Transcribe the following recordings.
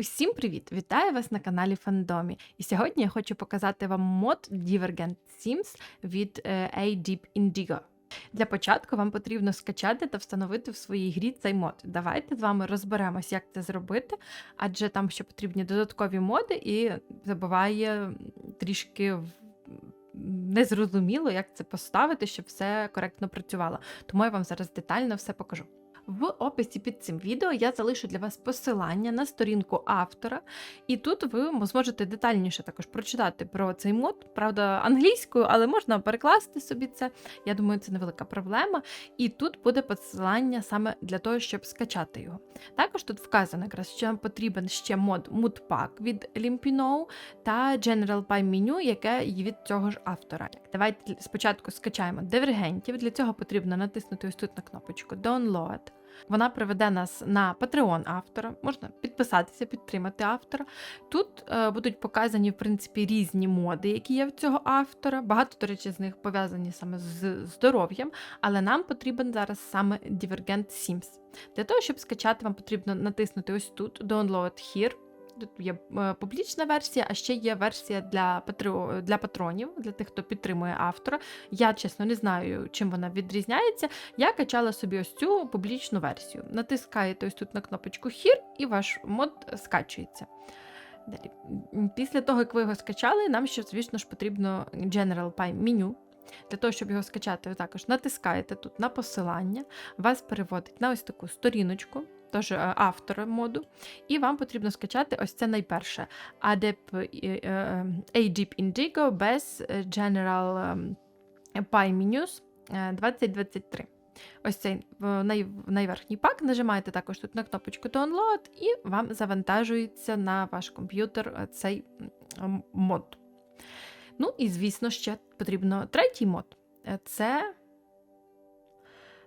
Усім привіт! Вітаю вас на каналі Фандомі. І сьогодні я хочу показати вам мод Divergent Sims від е, A-Deep Indigo. Для початку вам потрібно скачати та встановити в своїй грі цей мод. Давайте з вами розберемось, як це зробити, адже там ще потрібні додаткові моди, і забуває трішки незрозуміло, як це поставити, щоб все коректно працювало. Тому я вам зараз детально все покажу. В описі під цим відео я залишу для вас посилання на сторінку автора, і тут ви зможете детальніше також прочитати про цей мод, правда, англійською, але можна перекласти собі це. Я думаю, це невелика проблема. І тут буде посилання саме для того, щоб скачати його. Також тут вказано якраз, що вам потрібен ще мод Moodpack від Limpino та General Pie Menu, яке є від цього ж автора. Давайте спочатку скачаємо дивергентів. Для цього потрібно натиснути ось тут на кнопочку Download. Вона приведе нас на Patreon автора. Можна підписатися, підтримати автора. Тут е, будуть показані, в принципі, різні моди, які є в цього автора. Багато, до речі, з них пов'язані саме з здоров'ям, але нам потрібен зараз саме Divergent Sims. Для того, щоб скачати, вам потрібно натиснути ось тут Download Here. Тут є е, публічна версія, а ще є версія для, для патронів, для тих, хто підтримує автора. Я, чесно, не знаю, чим вона відрізняється. Я качала собі ось цю публічну версію. Натискаєте ось тут на кнопочку Here і ваш мод скачується. Далі. Після того, як ви його скачали, нам ще, звісно ж, потрібно General Pie меню. Для того, щоб його скачати, ви також натискаєте тут на посилання, вас переводить на ось таку сторіночку, тож е, автора моду, і вам потрібно скачати ось це найперше Adep е, е, Indigo без General ем, Pie Menus е, 2023. Ось цей най, найверхній пак. Нажимаєте також тут на кнопочку Download, і вам завантажується на ваш комп'ютер цей мод. Ну і, звісно, ще потрібно третій мод. Це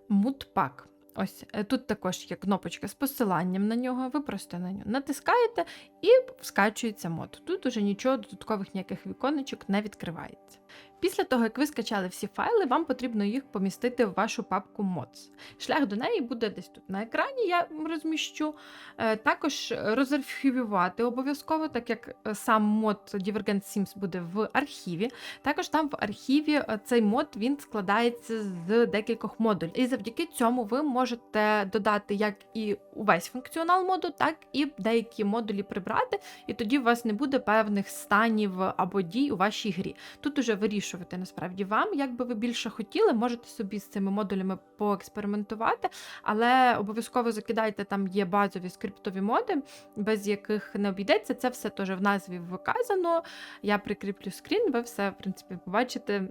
Moodpack. Ось е, тут також є кнопочка з посиланням на нього. Ви просто на нього натискаєте і скачується мод. Тут уже нічого додаткових ніяких віконечок не відкривається. Після того, як ви скачали всі файли, вам потрібно їх помістити в вашу папку Mods. Шлях до неї буде десь тут на екрані, я розміщу. Е, Також розархівувати обов'язково, так як е, сам мод Divergent Sims буде в архіві. Також там в архіві е, цей мод він складається з декількох модулів. І завдяки цьому ви можете додати як і увесь функціонал моду, так і деякі модулі прибрати, і тоді у вас не буде певних станів або дій у вашій грі. Тут уже вирішувати насправді вам, як би ви більше хотіли, можете собі з цими модулями поекспериментувати, але обов'язково закидайте, там є базові скриптові моди, без яких не обійдеться. Це все теж в назві вказано. Я прикріплю скрін, ви все, в принципі, побачите.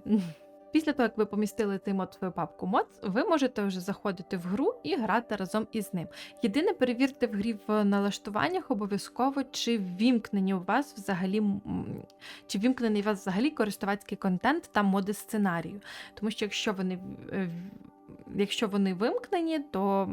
Після того, як ви помістили цей мод в свою папку мод, ви можете вже заходити в гру і грати разом із ним. Єдине, перевірте в грі в налаштуваннях обов'язково, чи вімкнені у вас взагалі чи вімкнений у вас взагалі користувацький контент та моди сценарію. Тому що якщо вони, е, якщо вони вимкнені, то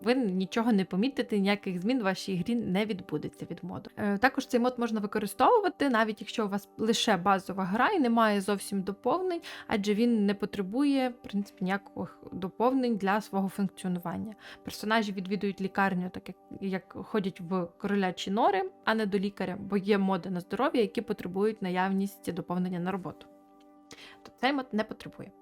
ви нічого не помітите, ніяких змін в вашій грі не відбудеться від моду. Е, Також цей мод можна використовувати, навіть якщо у вас лише базова гра і немає зовсім доповнень, адже він не потребує в принципі ніяких доповнень для свого функціонування. Персонажі відвідують лікарню, так як, як ходять в королячі нори, а не до лікаря, бо є моди на здоров'я, які потребують наявність доповнення на роботу. То цей мод не потребує.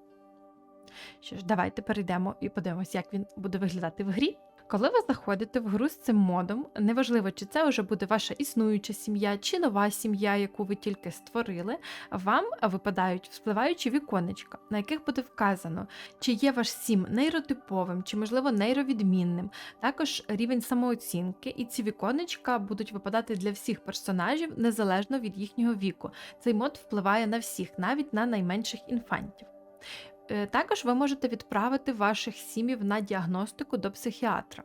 Що ж, давайте перейдемо і подивимося, як він буде виглядати в грі. Коли ви заходите в гру з цим модом, неважливо, чи це вже буде ваша існуюча сім'я, чи нова сім'я, яку ви тільки створили, вам випадають вспливаючі віконечка, на яких буде вказано, чи є ваш сім нейротиповим, чи, можливо, нейровідмінним, також рівень самооцінки, і ці віконечка будуть випадати для всіх персонажів незалежно від їхнього віку. Цей мод впливає на всіх, навіть на найменших інфантів. Е, Також ви можете відправити ваших сімів на діагностику до психіатра.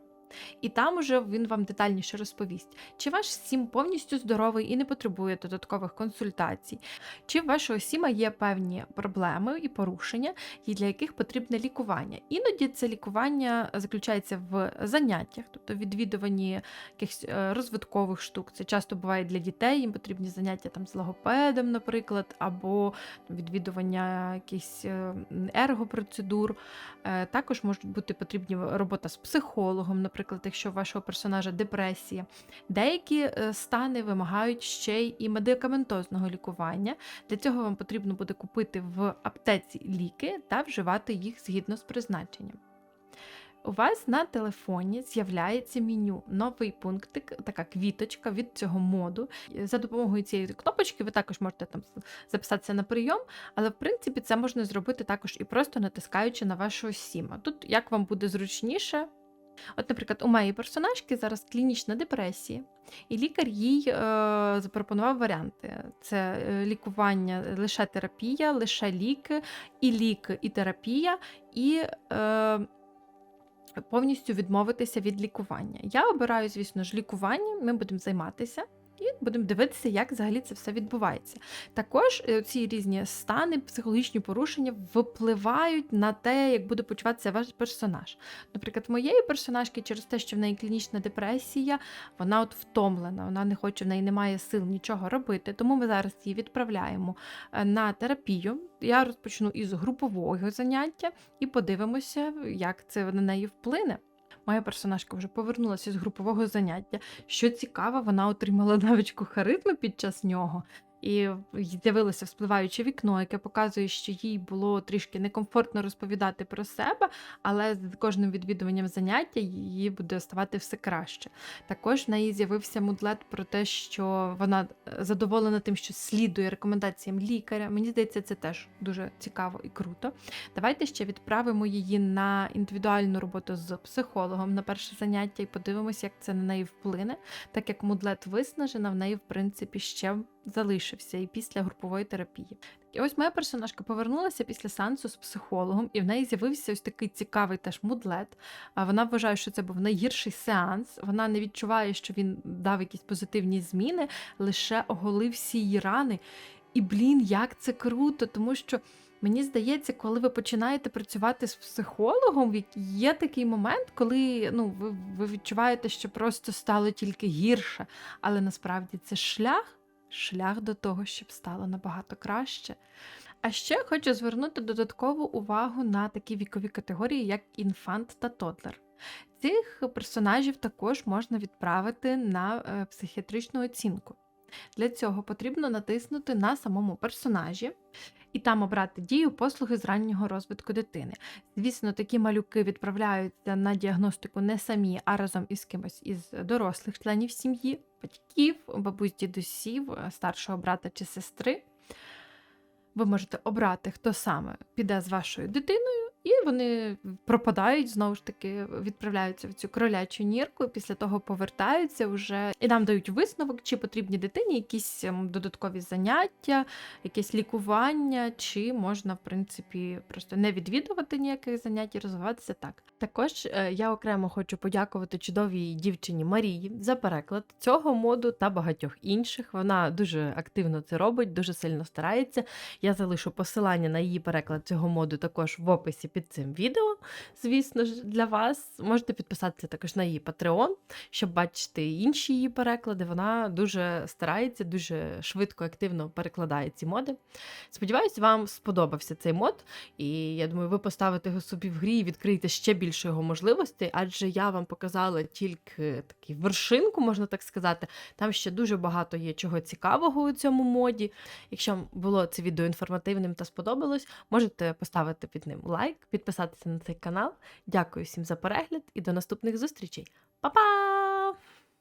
І там уже він вам детальніше розповість, чи ваш сім повністю здоровий і не потребує додаткових консультацій, чи в вашого сіма є певні проблеми і порушення, і для яких потрібне лікування. Іноді це лікування заключається в заняттях, тобто відвідуванні якихось е, розвиткових штук. Це часто буває для дітей, їм потрібні заняття там з логопедом, наприклад, або відвідування якихось е, ергопроцедур. Е, Також можуть бути потрібні робота з психологом, наприклад. Наприклад, якщо у вашого персонажа депресія. Деякі е, стани вимагають ще й і медикаментозного лікування. Для цього вам потрібно буде купити в аптеці ліки та вживати їх згідно з призначенням. У вас на телефоні з'являється меню, новий пунктик, така квіточка від цього моду. За допомогою цієї кнопочки ви також можете там записатися на прийом, але в принципі це можна зробити також і просто натискаючи на вашого сіма. Тут як вам буде зручніше. От, наприклад, у моєї персонажки зараз клінічна депресія, і лікар їй е, запропонував варіанти: це е, лікування, лише терапія, лише ліки, і ліки, і терапія, і. Е, повністю відмовитися від лікування. Я обираю, звісно ж, лікування, ми будемо займатися. І будемо дивитися, як взагалі це все відбувається. Також е, ці різні стани, психологічні порушення впливають на те, як буде почуватися ваш персонаж. Наприклад, моєї персонажки, через те, що в неї клінічна депресія, вона от втомлена, вона не хоче, в неї немає сил нічого робити. Тому ми зараз її відправляємо е, на терапію. Я розпочну із групового заняття і подивимося, як це на неї вплине. Моя персонажка вже повернулася з групового заняття. Що цікаво, вона отримала навичку харизми під час нього. І з'явилося вспливаюче вікно, яке показує, що їй було трішки некомфортно розповідати про себе, але з кожним відвідуванням заняття її буде ставати все краще. Також в неї з'явився мудлет про те, що вона задоволена тим, що слідує рекомендаціям лікаря. Мені здається, це теж дуже цікаво і круто. Давайте ще відправимо її на індивідуальну роботу з психологом на перше заняття і подивимося, як це на неї вплине, так як мудлет виснажена, в неї, в принципі, ще залишився і після групової терапії. І ось моя персонажка повернулася після сеансу з психологом, і в неї з'явився ось такий цікавий теж мудлет. Вона вважає, що це був найгірший сеанс. Вона не відчуває, що він дав якісь позитивні зміни, лише оголив всі її рани. І блін, як це круто, тому що. Мені здається, коли ви починаєте працювати з психологом, є такий момент, коли ну, ви ви відчуваєте, що просто стало тільки гірше, але насправді це шлях шлях до того, щоб стало набагато краще. А ще хочу звернути додаткову увагу на такі вікові категорії, як інфант та тодлер. Цих персонажів також можна відправити на е, психіатричну оцінку. Для цього потрібно натиснути на самому персонажі і там обрати дію послуги з раннього розвитку дитини. Звісно, такі малюки відправляються на діагностику не самі, а разом із кимось із дорослих членів сім'ї, батьків, бабусь, дідусів, старшого брата чи сестри. Ви можете обрати, хто саме піде з вашою дитиною, і вони пропадають, знову ж таки, відправляються в цю кролячу нірку, після того повертаються вже і нам дають висновок, чи потрібні дитині якісь ем, додаткові заняття, якесь лікування, чи можна, в принципі, просто не відвідувати ніяких занять і розвиватися так. Також е, я окремо хочу подякувати чудовій дівчині Марії за переклад цього моду та багатьох інших. Вона дуже активно це робить, дуже сильно старається. Я залишу посилання на її переклад цього моду також в описі під цим відео, звісно ж, для вас. Можете підписатися також на її Patreon, щоб бачити інші її переклади. Вона дуже старається, дуже швидко, активно перекладає ці моди. Сподіваюсь, вам сподобався цей мод, і я думаю, ви поставите його собі в грі і відкриєте ще більше його можливостей, адже я вам показала тільки таку вершинку, можна так сказати. Там ще дуже багато є чого цікавого у цьому моді. Якщо було це відео інформативним та сподобалось, можете поставити під ним лайк підписатися на цей канал. Дякую всім за перегляд і до наступних зустрічей. Па-па!